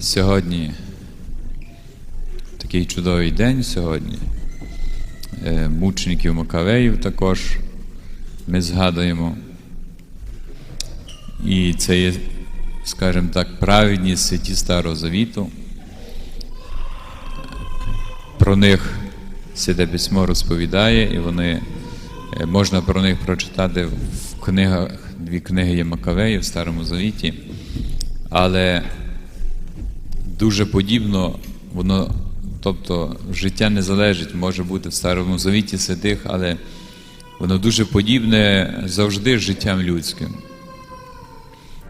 Сьогодні такий чудовий день сьогодні. Е, Мучеників Макавеїв також ми згадуємо. І це є, скажімо так, праведні святі Старого Завіту. Про них Святе Письмо розповідає, і вони е, можна про них прочитати в книгах, дві книги є Макавеїв в Старому Завіті. Але дуже подібно, воно, тобто життя не залежить, може бути в Старому Завіті святих, але воно дуже подібне завжди з життям людським.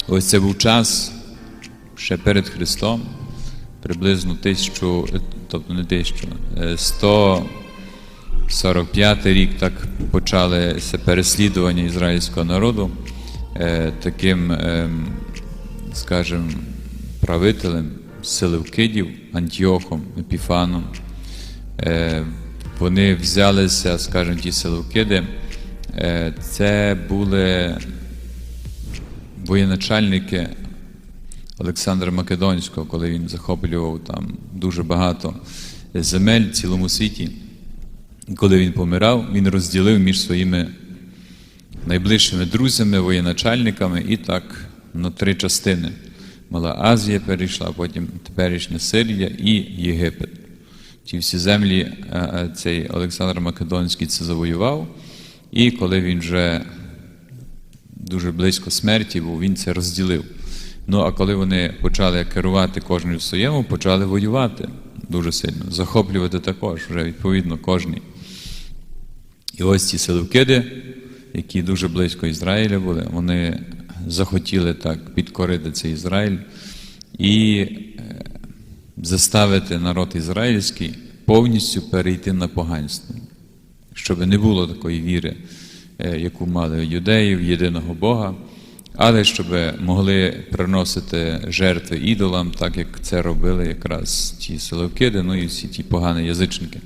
Ось це був час ще перед Христом, приблизно тисячу, тобто не тисячу, е, 145 рік так почалося переслідування ізраїльського народу е, таким, ем, скажімо, правителем Селевкидів, Антіохом, Епіфаном. Е, Вони взялися, скажімо, ті Селевкиди. Е, Це були воєначальники Олександра Македонського, коли він захоплював там дуже багато земель в цілому світі. Коли він помирав, він розділив між своїми найближчими друзями, воєначальниками і так на три частини. Мала Азія перейшла, потім теперішня Сирія і Єгипет. Ті всі землі е, е, цей Олександр Македонський це завоював, і коли він вже дуже близько смерті був, він це розділив. Ну а коли вони почали керувати кожен в своєму, почали воювати дуже сильно, захоплювати також, вже відповідно кожний. І ось ці Селевкиди, які дуже близько Ізраїля були, вони захотіли так підкорити цей Ізраїль і е, заставити народ ізраїльський повністю перейти на поганство, щоб не було такої віри, е, яку мали юдеї в єдиного Бога, але щоб могли приносити жертви ідолам, так як це робили якраз ті Селевкиди, ну і всі ті погані язичники.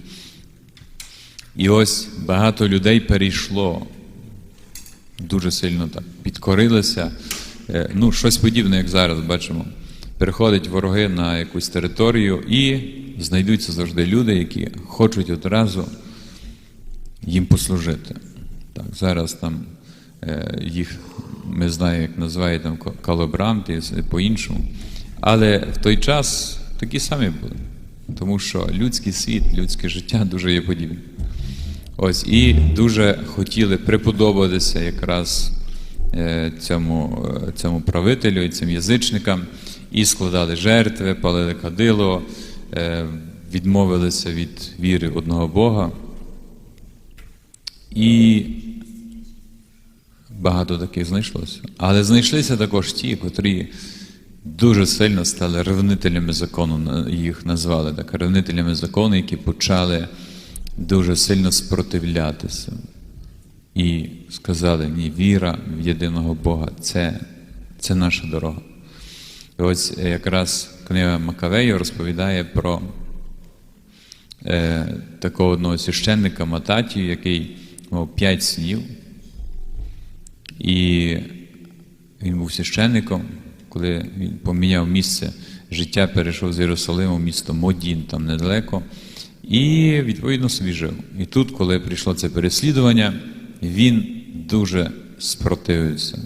І ось багато людей перейшло дуже сильно так підкорилися. Е, Ну, щось подібне, як зараз бачимо. Переходять вороги на якусь територію і знайдуться завжди люди, які хочуть одразу їм послужити. Так, зараз там е, їх ми знаємо, як називають там колаборанти по-іншому. Але в той час такі самі були. Тому що людський світ, людське життя дуже є подібне. Ось і дуже хотіли приподобатися якраз е, цьому, е, цьому правителю і цим язичникам, і складали жертви, палили кадило, е, відмовилися від віри одного Бога. І багато таких знайшлося. Але знайшлися також ті, котрі дуже сильно стали ревнителями закону, їх назвали так, ревнителями закону, які почали дуже сильно спротивлятися. І сказали, ні, віра в єдиного Бога це, це наша дорога. І ось якраз книга Макавею розповідає про е, такого одного священника Мататію, який мав п'ять синів. І він був священником, коли він поміняв місце життя, перейшов з Єрусалиму в місто Модін, там недалеко, і відповідно собі жив. І тут, коли прийшло це переслідування, він дуже спротивився.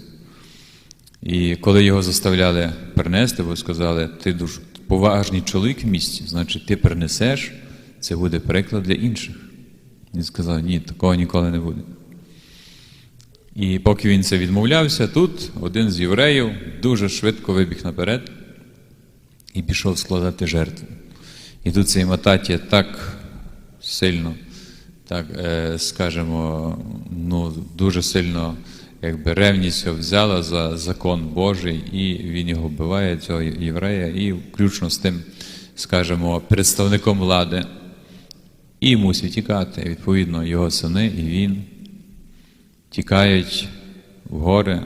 І коли його заставляли принести, бо сказали, ти дуже поважний чоловік в місті, значить ти принесеш, це буде приклад для інших. Він сказав, ні, такого ніколи не буде. І поки він це відмовлявся, тут один з євреїв дуже швидко вибіг наперед і пішов складати жертву. І тут цей Мататія так сильно, так е, скажемо, ну, дуже сильно якби ревність взяла за закон Божий, і він його вбиває, цього єврея, і включно з тим, скажімо, представником влади, і мусить тікати, відповідно, його сини, і він тікають в гори,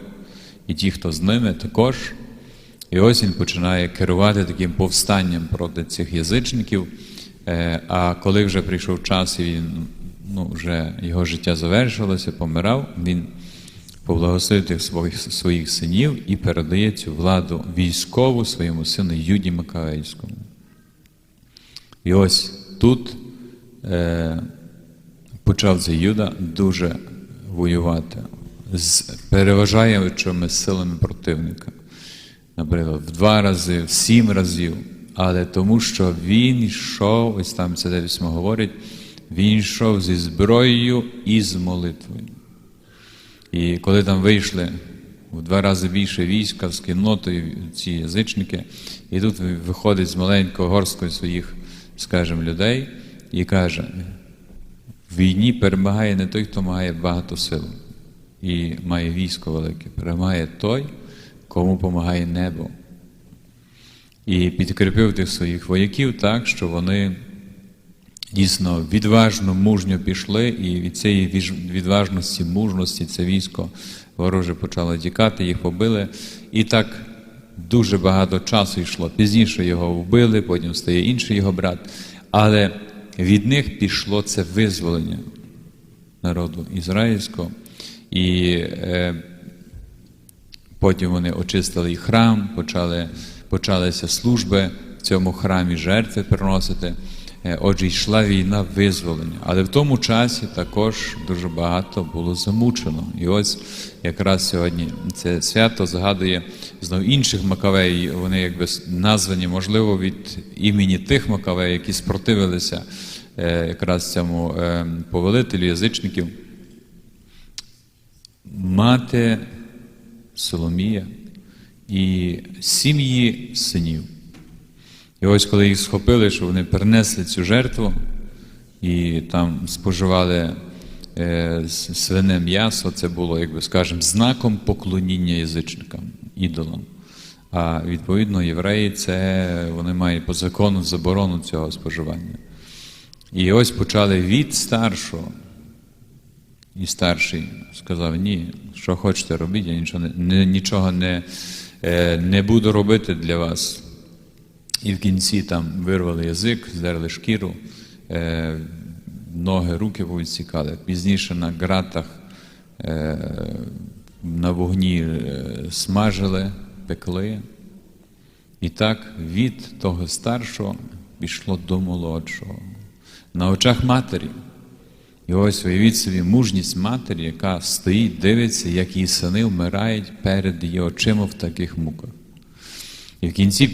і ті, хто з ними, також. І ось він починає керувати таким повстанням проти цих язичників. Е, А коли вже прийшов час, і він ну, вже його життя завершилося, помирав, він поблагословив тих своїх, своїх синів і передає цю владу військову своєму сину Юді Макавейському. І ось тут е, почав цей Юда дуже воювати з переважаючими силами противника. Наприклад, в два рази, в сім разів. Але тому, що він йшов, ось там це де письмо говорить, він йшов зі зброєю і з молитвою. І коли там вийшли в два рази більше війська з кіннотою ці язичники, і тут виходить з маленького горсткою своїх, скажімо, людей і каже: в війні перемагає не той, хто має багато сил і має військо велике, перемагає той, кому допомагає небо. І підкріпив тих своїх вояків так, що вони дійсно відважно, мужньо пішли, і від цієї відважності, мужності це військо вороже почало тікати, їх побили. І так дуже багато часу йшло. Пізніше його вбили, потім стає інший його брат. Але від них пішло це визволення народу ізраїльського. І е, Потім вони очистили храм, почали, почалися служби в цьому храмі, жертви приносити. Е, Отже, йшла війна визволення. Але в тому часі також дуже багато було замучено. І ось якраз сьогодні це свято згадує знову інших Макавеїв. Вони якби названі, можливо, від імені тих Макавеїв, які спротивилися е, якраз цьому е, повелителю язичників. Мати Соломія і сім'ї синів. І ось коли їх схопили, що вони перенесли цю жертву і там споживали е, свине м'ясо, це було, як би скажемо, знаком поклоніння язичникам, ідолам. А відповідно, євреї це вони мають по закону заборону цього споживання. І ось почали від старшого. І старший сказав: ні, що хочете робіть, я нічого не, нічого не, е, не буду робити для вас. І в кінці там вирвали язик, здерли шкіру, е, ноги, руки повідсікали. Пізніше на ґратах е, на вогні смажили, пекли. І так від того старшого пішло до молодшого. На очах матері. І ось уявіть собі мужність матері, яка стоїть, дивиться, як її сини вмирають перед її очима в таких муках. І в кінці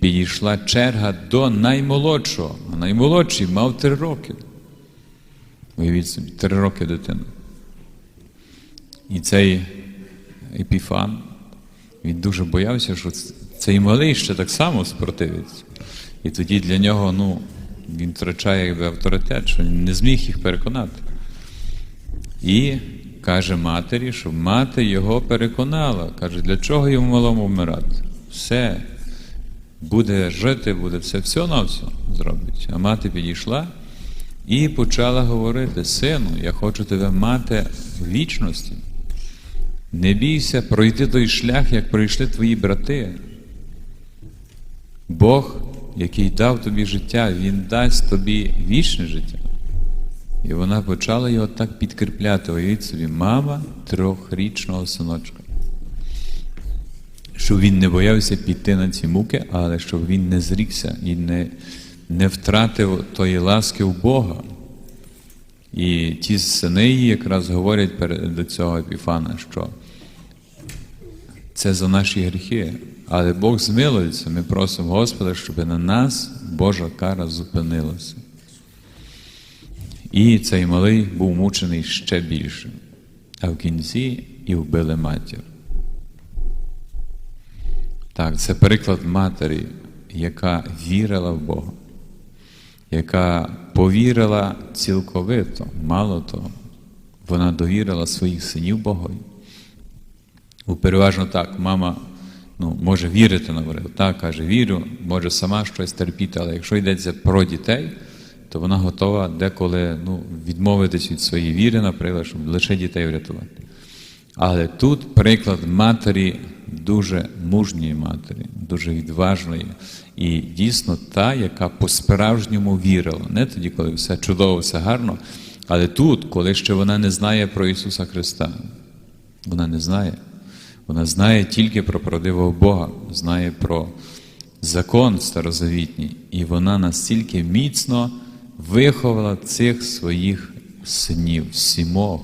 підійшла черга до наймолодшого. А наймолодший мав три роки. Уявіть собі, три роки дитина. І цей епіфан, він дуже боявся, що цей малий ще так само спротивиться. І тоді для нього, ну, він втрачає якби, авторитет, що не зміг їх переконати. І каже матері, що мати його переконала. Каже, для чого йому малому вмирати? Все. Буде жити, буде все, все на все зробить. А мати підійшла і почала говорити: сину, я хочу тебе мати в вічності. Не бійся пройти той шлях, як пройшли твої брати. Бог, який дав тобі життя, Він дасть тобі вічне життя. І вона почала його так підкріпляти. Уявіть собі, мама трьохрічного синочка. Щоб він не боявся піти на ці муки, але щоб він не зрікся і не, не втратив тої ласки у Бога. І ті сини якраз говорять до цього Епіфана, що це за наші гріхи. Але Бог змилується. Ми просимо Господа, щоб на нас Божа кара зупинилася. І цей малий був мучений ще більше. А в кінці і вбили матір. Так, це приклад матері, яка вірила в Бога, яка повірила цілковито, мало того, вона довірила своїх синів Богові. Переважно так, мама ну, може вірити наперед. Так, каже, вірю, може сама щось терпіти, але якщо йдеться про дітей, то вона готова деколи ну, відмовитись від своєї віри, наприклад, щоб лише дітей врятувати. Але тут приклад матері дуже мужньої матері, дуже відважної, і дійсно та, яка по-справжньому вірила. Не тоді, коли все чудово, все гарно, але тут, коли ще вона не знає про Ісуса Христа. Вона не знає. Вона знає тільки про правдивого Бога, знає про закон старозавітній, і вона настільки міцно виховала цих своїх синів, сімох.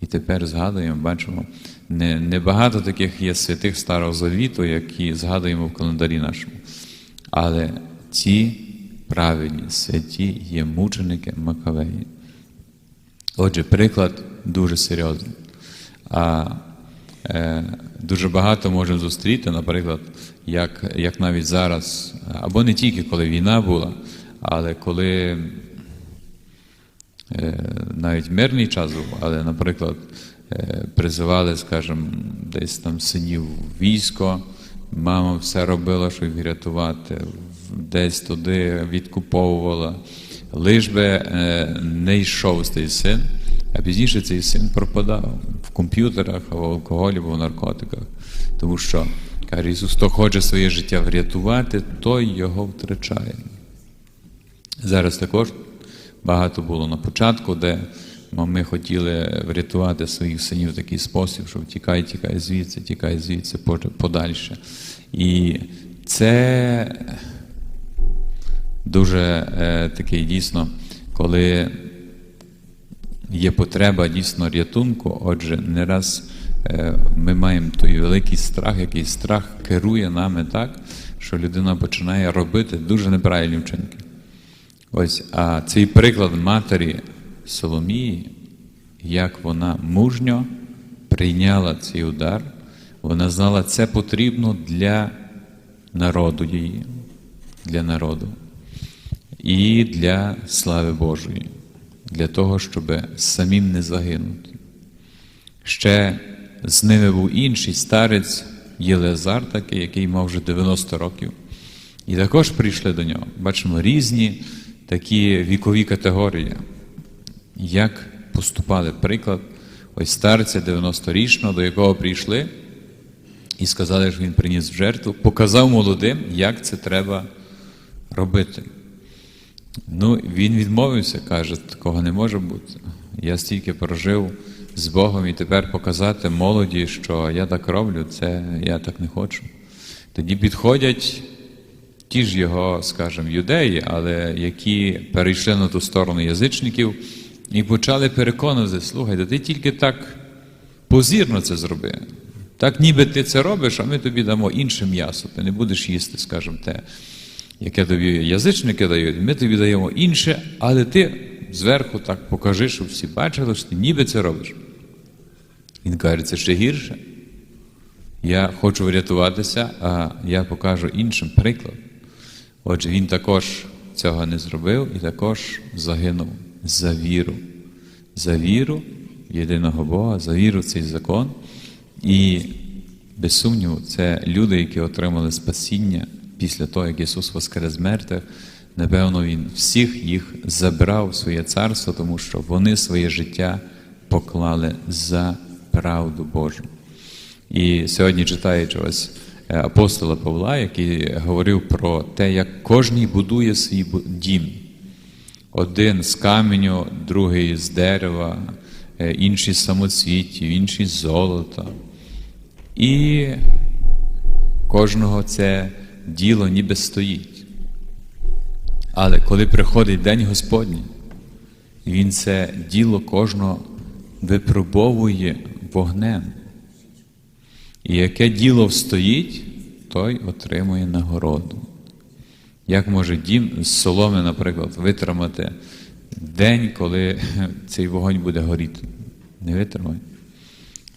І тепер згадуємо, бачимо, не, не таких є святих Старого Завіту, які згадуємо в календарі нашому. Але ці правильні, святі є мученики Макавеї. Отже, приклад дуже серйозний. Дуже багато можемо зустріти, наприклад, як, як навіть зараз, або не тільки коли війна була, але коли е, навіть мирний час був, але, наприклад, е, призивали, скажімо, десь там синів військо, мама все робила, щоб врятувати, десь туди відкуповувала. Лиш би е, не йшов цей син, а пізніше цей син пропадав комп'ютерах, або алкоголі, або в наркотиках. Тому що, каже Ісус, хто хоче своє життя врятувати, той його втрачає. Зараз також багато було на початку, де ми хотіли врятувати своїх синів в такий спосіб, що тікай, тікай звідси, тікай звідси подальше. І це дуже е, такий дійсно, коли є потреба дійсно рятунку, отже, не раз е, ми маємо той великий страх, який страх керує нами так, що людина починає робити дуже неправильні вчинки. Ось, а цей приклад матері Соломії, як вона мужньо прийняла цей удар, вона знала, це потрібно для народу її, для народу і для слави Божої, для того, щоб самим не загинути. Ще з ними був інший старець Єлезар, такий, який мав вже 90 років. І також прийшли до нього. Бачимо різні такі вікові категорії. Як поступали приклад, ось старця 90-річного, до якого прийшли і сказали, що він приніс в жертву, показав молодим, як це треба робити. Ну, він відмовився, каже, такого не може бути. Я стільки прожив з Богом і тепер показати молоді, що я так роблю, це я так не хочу. Тоді підходять ті ж його, скажімо, юдеї, але які перейшли на ту сторону язичників і почали переконувати, слухай, ти тільки так позірно це зроби. Так ніби ти це робиш, а ми тобі дамо інше м'ясо. Ти не будеш їсти, скажімо, те, яке тобі язичники дають, ми тобі даємо інше, але ти зверху так покажи, щоб всі бачили, що ти ніби це робиш. Він каже, це ще гірше. Я хочу врятуватися, а я покажу іншим приклад. Отже, він також цього не зробив і також загинув за віру. За віру єдиного Бога, за віру в цей закон. І без сумніву, це люди, які отримали спасіння після того, як Ісус воскрес з мертвих. Напевно, Він всіх їх забрав в своє царство, тому що вони своє життя поклали за правду Божу. І сьогодні читаючи ось е, апостола Павла, який говорив про те, як кожний будує свій дім. Один з каменю, другий з дерева, е, інший з самоцвітів, інший з золота. І кожного це діло ніби стоїть. Але коли приходить День Господній, він це діло кожного випробовує вогнем. І яке діло встоїть, той отримує нагороду. Як може дім з соломи, наприклад, витримати день, коли цей вогонь буде горіти? Не витримає.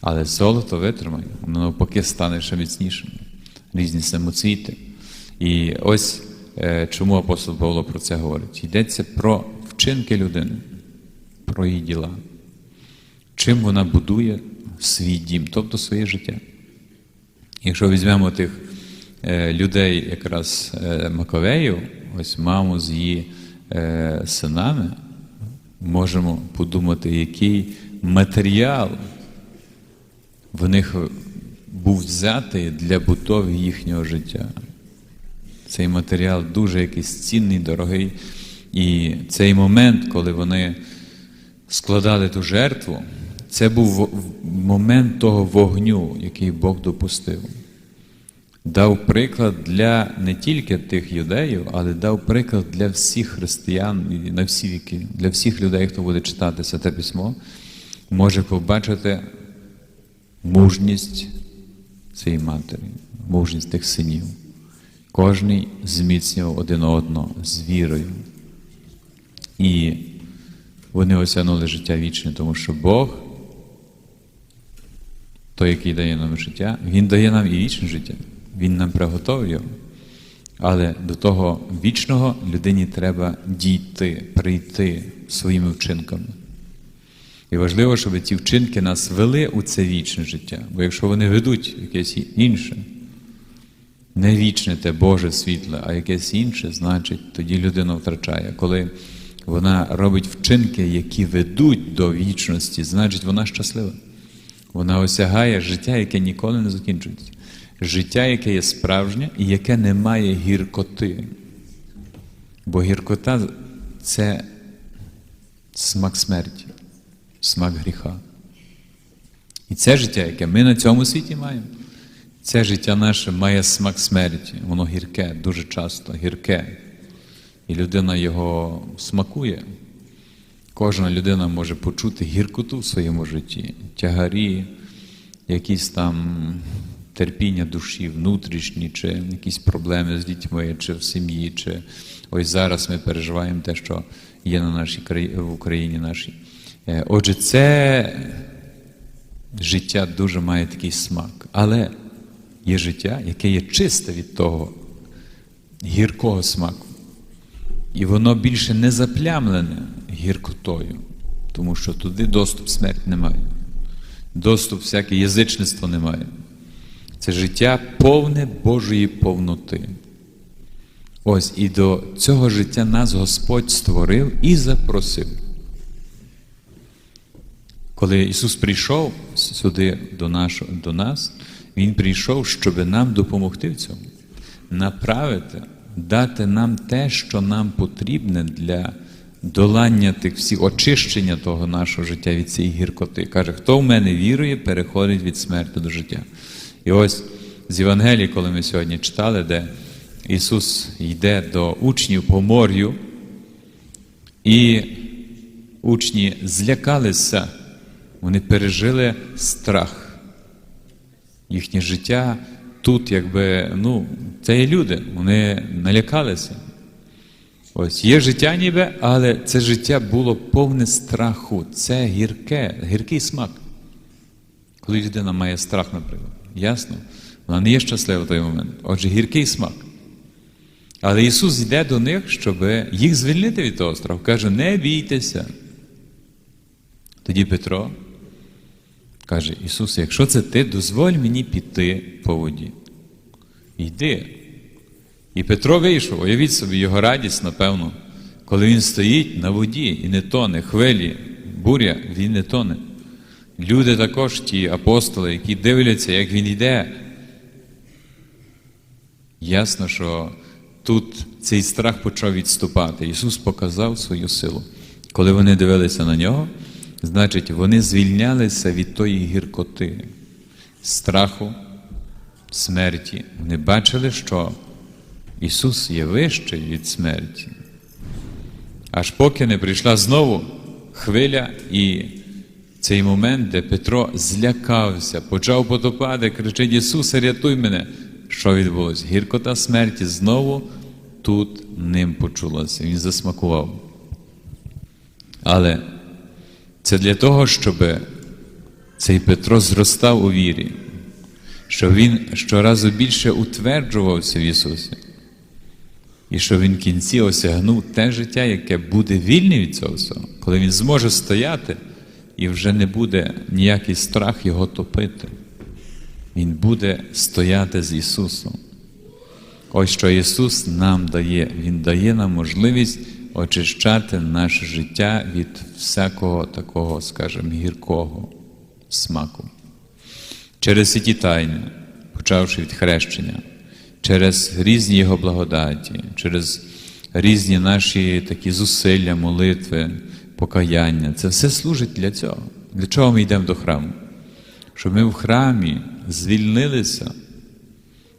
Але золото витримає, воно навпаки стане ще міцнішим. Різні самоцвіти. І ось е, чому апостол Павло про це говорить. Йдеться про вчинки людини, про її діла. Чим вона будує свій дім, тобто своє життя. Якщо візьмемо тих е, людей, якраз е, Маковеїв, ось маму з її синами, можемо подумати, який матеріал в них був взятий для будови їхнього життя. Цей матеріал дуже якийсь цінний, дорогий. І цей момент, коли вони складали ту жертву, це був момент того вогню, який Бог допустив. Дав приклад для не тільки тих юдеїв, але дав приклад для всіх християн на всі віки, для всіх людей, хто буде читати Святе Письмо, може побачити мужність цієї матері, мужність тих синів. Кожний зміцнював один одного з вірою. І вони осягнули життя вічне, тому що Бог, той, який дає нам життя, Він дає нам і вічне життя. Він нам приготовив його. Але до того вічного людині треба дійти, прийти своїми вчинками. І важливо, щоб ці вчинки нас вели у це вічне життя. Бо якщо вони ведуть якесь інше, не вічне те Боже світле, а якесь інше, значить тоді людина втрачає. Коли вона робить вчинки, які ведуть до вічності, значить вона щаслива. Вона осягає життя, яке ніколи не закінчується. Життя, яке є справжнє і яке не має гіркоти. Бо гіркота це смак смерті, смак гріха. І це життя, яке ми на цьому світі маємо, це життя наше має смак смерті. Воно гірке, дуже часто гірке. І людина його смакує. Кожна людина може почути гіркоту в своєму житті, тягарі, якісь там терпіння душі, внутрішні, чи якісь проблеми з дітьми, чи в сім'ї, чи ось зараз ми переживаємо те, що є на нашій краї- в Україні нашій. Е, Отже, це життя дуже має такий смак. Але є життя, яке є чисте від того гіркого смаку. І воно більше не заплямлене гіркотою, тому що туди доступ смерть немає. Доступ всяке язичництво немає. Це життя повне Божої повноти. Ось і до цього життя нас Господь створив і запросив. Коли Ісус прийшов сюди до, нашого, до нас, Він прийшов, щоб нам допомогти в цьому, направити, дати нам те, що нам потрібне для долання тих всіх очищення того нашого життя від цієї гіркоти. Каже, хто в мене вірує, переходить від смерті до життя. І ось з Євангелії, коли ми сьогодні читали, де Ісус йде до учнів по морю, і учні злякалися, вони пережили страх. Їхнє життя тут, якби, ну, це є люди, вони налякалися. Ось є життя ніби, але це життя було повне страху. Це гірке, гіркий смак. Коли людина має страх, наприклад, ясно? Вона не є щаслива в той момент. Отже, гіркий смак. Але Ісус йде до них, щоб їх звільнити від того страху. Каже, не бійтеся. Тоді Петро каже, Ісус, якщо це ти, дозволь мені піти по воді. Йди. І Петро вийшов, уявіть собі його радість, напевно, коли він стоїть на воді і не тоне, хвилі, буря, він не тоне. Люди також, ті апостоли, які дивляться, як він йде. Ясно, що тут цей страх почав відступати. Ісус показав свою силу. Коли вони дивилися на нього, значить, вони звільнялися від тої гіркоти, страху, смерті. Вони бачили, що Ісус є вищий від смерті. Аж поки не прийшла знову хвиля і цей момент, де Петро злякався, почав потопати, кричить: Ісусе, рятуй мене! Що відбулося? Гіркота смерті знову тут ним почулася. Він засмакував. Але це для того, щоб цей Петро зростав у вірі, щоб він щоразу більше утверджувався в Ісусі. І що він в кінці осягнув те життя, яке буде вільне від цього всього, коли він зможе стояти і вже не буде ніякий страх його топити. Він буде стояти з Ісусом. Ось що Ісус нам дає, Він дає нам можливість очищати наше життя від всякого такого, скажімо, гіркого смаку. Через ці тайни, почавши від хрещення, через різні Його благодаті, через різні наші такі зусилля, молитви, покаяння. Це все служить для цього. Для чого ми йдемо до храму? Щоб ми в храмі звільнилися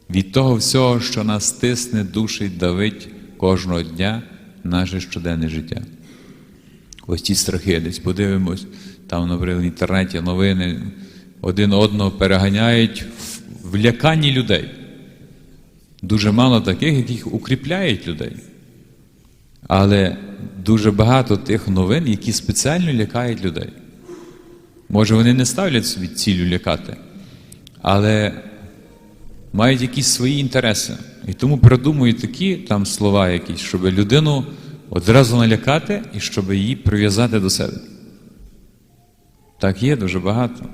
від того всього, що нас тисне, душить, давить кожного дня наше щоденне життя. Ось ті страхи, десь подивимось, там, наприклад, в інтернеті новини один одного переганяють в ляканні людей. Дуже мало таких, яких укріпляють людей. Але дуже багато тих новин, які спеціально лякають людей. Може, вони не ставлять собі цілю лякати, але мають якісь свої інтереси. І тому придумують такі там слова якісь, щоб людину одразу налякати і щоб її прив'язати до себе. Так є дуже багато.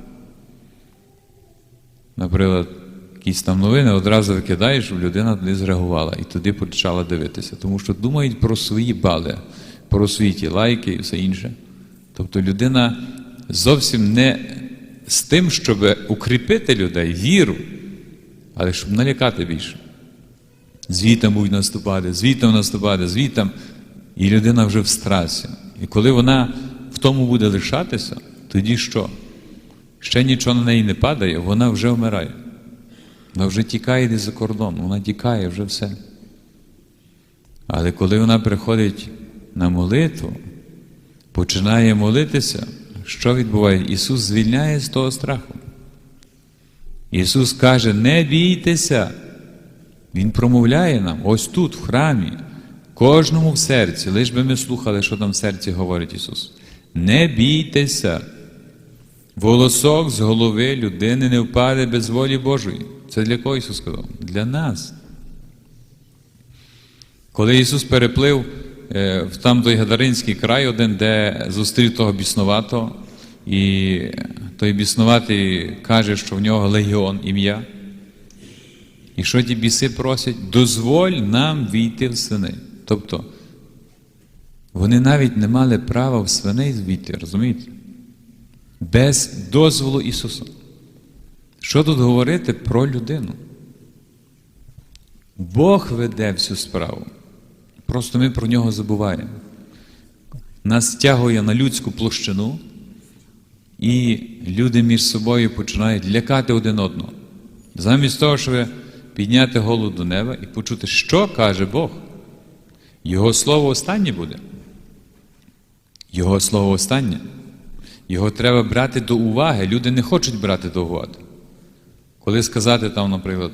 Наприклад, якісь там новини одразу викидаєш, щоб людина туди зреагувала і туди почала дивитися. Тому що думають про свої бали, про свої ті лайки і все інше. Тобто людина зовсім не з тим, щоб укріпити людей, віру, але щоб налякати більше. Звітом будуть наступати, звітом наступати, звітом. І людина вже в страсі. І коли вона в тому буде лишатися, тоді що? Ще нічого на неї не падає, вона вже вмирає. Вона вже тікає десь за кордон, вона тікає вже все. Але коли вона приходить на молитву, починає молитися, що відбувається? Ісус звільняє з того страху. Ісус каже: не бійтеся. Він промовляє нам ось тут, в храмі, кожному в серці, лиш би ми слухали, що там в серці говорить Ісус. Не бійтеся. Волосок з голови людини не впаде без волі Божої. Це для кого Ісус сказав? Для нас. Коли Ісус переплив е, в там той Гадаринський край, один, де зустрів того біснуватого, і той біснуватий каже, що в нього легіон ім'я. І що ті біси просять? Дозволь нам війти в свини. Тобто, вони навіть не мали права в свиней звійти, розумієте? Без дозволу Ісуса. Що тут говорити про людину? Бог веде всю справу. Просто ми про нього забуваємо. Нас стягує на людську площину, і люди між собою починають лякати один одного. Замість того, щоб підняти голову до неба і почути, що каже Бог. Його слово останнє буде. Його слово останнє. Його треба брати до уваги. Люди не хочуть брати до уваги. Коли сказати там, наприклад,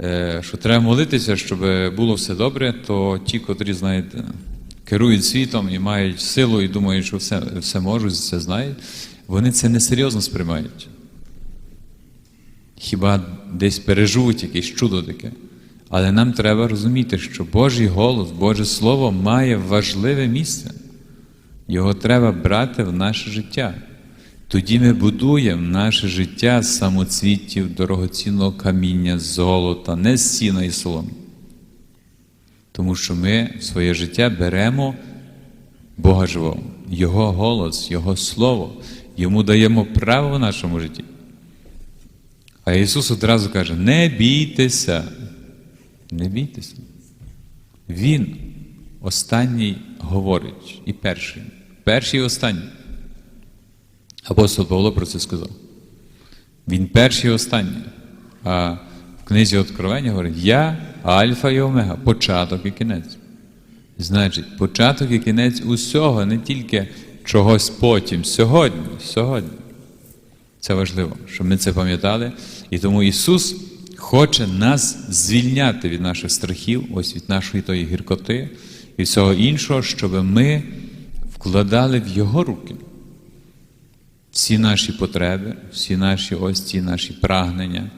е, що треба молитися, щоб було все добре, то ті, котрі, знаєте, керують світом і мають силу і думають, що все, все можуть, все знають, вони це несерйозно сприймають. Хіба десь переживуть якесь чудо таке. Але нам треба розуміти, що Божий голос, Боже Слово має важливе місце. Його треба брати в наше життя. Тоді ми будуємо наше життя з самоцвітів, дорогоцінного каміння, золота, не з сіна і соломи. Тому що ми своє життя беремо Бога живого, Його голос, Його Слово, Йому даємо право в нашому житті. А Ісус одразу каже: не бійтеся, не бійтеся. Він останній говорить і перший. Перший і останній. Апостол Павло про це сказав. Він перший і останній. А в книзі Откровення говорить: Я Альфа і Омега, початок і кінець. Значить, початок і кінець усього, не тільки чогось потім, сьогодні, сьогодні. Це важливо, щоб ми це пам'ятали. І тому Ісус хоче нас звільняти від наших страхів, ось від нашої тої гіркоти і всього іншого, щоб ми вкладали в Його руки всі наші потреби, всі наші ось ці наші прагнення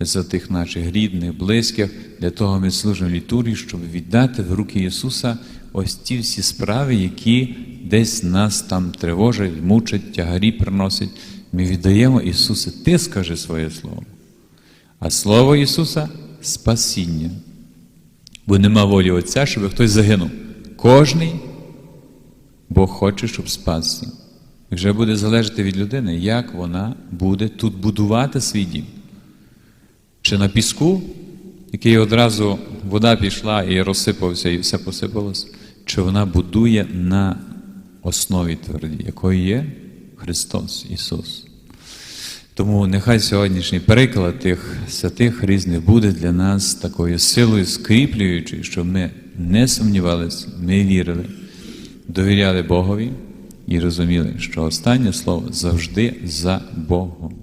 за тих наших рідних, близьких. Для того ми служимо літургії, щоб віддати в руки Ісуса ось ті всі справи, які десь нас там тривожать, мучать, тягарі приносять. Ми віддаємо Ісусе, Ти скажи своє Слово. А Слово Ісуса спасіння. Бо нема волі Отця, щоб хтось загинув. Кожний Бог хоче, щоб спасся. Вже буде залежати від людини, як вона буде тут будувати свій дім. Чи на піску, який одразу вода пішла і розсипався, і все посипалось, чи вона будує на основі тверді, якою є Христос Ісус. Тому нехай сьогоднішній переклад тих святих різних буде для нас такою силою скріплюючою, щоб ми не сумнівалися, ми вірили, довіряли Богові і розуміли, що останнє слово завжди за Богом.